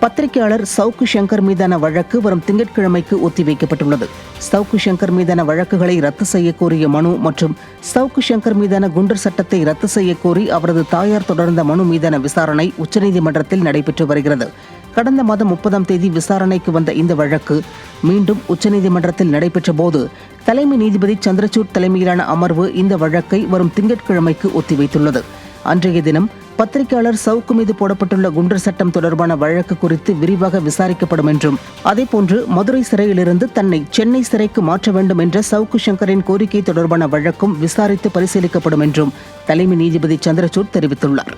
பத்திரிகையாளர் சவுக்கு சங்கர் மீதான வழக்கு வரும் திங்கட்கிழமைக்கு ஒத்திவைக்கப்பட்டுள்ளது. சவுக்கு சங்கர் மீதான வழக்குகளை ரத்து செய்ய கோரிய மனு மற்றும் சவுக்கு சங்கர் மீதான குண்டர் சட்டத்தை ரத்து செய்ய கோரி அவரது தாயார் தொடர்ந்த மனு மீதான விசாரணை உச்சநீதிமன்றத்தில் நடைபெற்று வருகிறது. கடந்த மாதம் முப்பதாம் தேதி விசாரணைக்கு வந்த இந்த வழக்கு மீண்டும் உச்சநீதிமன்றத்தில் நடைபெற்ற போது தலைமை நீதிபதி சந்திரசூட் தலைமையிலான அமர்வு இந்த வழக்கை வரும் திங்கட்கிழமைக்கு ஒத்திவைத்துள்ளது. அன்றைய தினம் பத்திரிகையாளர் சவுக்கு மீது போடப்பட்டுள்ள குண்டர் சட்டம் தொடர்பான வழக்கு குறித்து விரிவாக விசாரிக்கப்படும் என்றும் அதேபோன்று மதுரை சிறையிலிருந்து தன்னை சென்னை சிறைக்கு மாற்ற வேண்டும் என்ற சவுக்கு சங்கரின் கோரிக்கை தொடர்பான வழக்கும் விசாரித்து பரிசீலிக்கப்படும் என்றும் தலைமை நீதிபதி சந்திரசூட் தெரிவித்துள்ளார்.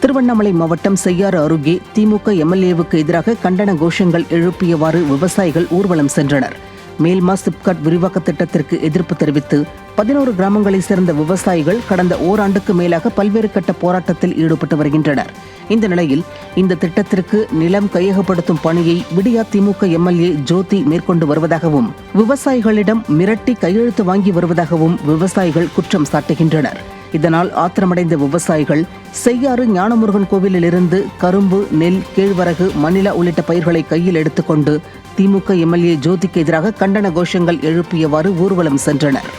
திருவண்ணாமலை மாவட்டம் செய்யாறு அருகே திமுக எம்எல்ஏவுக்கு எதிராக கண்டன கோஷங்கள் எழுப்பியவாறு விவசாயிகள் ஊர்வலம் சென்றனர். மேல்மா சிப்காட் விரிவாக்க திட்டத்திற்கு எதிர்ப்பு தெரிவித்து பதினோரு கிராமங்களைச் சேர்ந்த விவசாயிகள் கடந்த ஓராண்டுக்கு மேலாக பல்வேறு கட்ட போராட்டத்தில் ஈடுபட்டு வருகின்றனர். இந்த நிலையில் இந்த திட்டத்திற்கு நிலம் கையகப்படுத்தும் பணியை விடியா திமுக எம்எல்ஏ ஜோதி மேற்கொண்டு வருவதாகவும் விவசாயிகளிடம் மிரட்டி கையெழுத்து வாங்கி வருவதாகவும் விவசாயிகள் குற்றம் சாட்டுகின்றனர். இதனால் ஆத்திரமடைந்த விவசாயிகள் செய்யாறு ஞானமுருகன் கோவிலில் இருந்து கரும்பு நெல் கேழ்வரகு மணிலா உள்ளிட்ட பயிர்களை கையில் எடுத்துக்கொண்டு திமுக எம்எல்ஏ ஜோதிக்கு எதிராக கண்டன கோஷங்கள் எழுப்பியவாறு ஊர்வலம் சென்றனர்.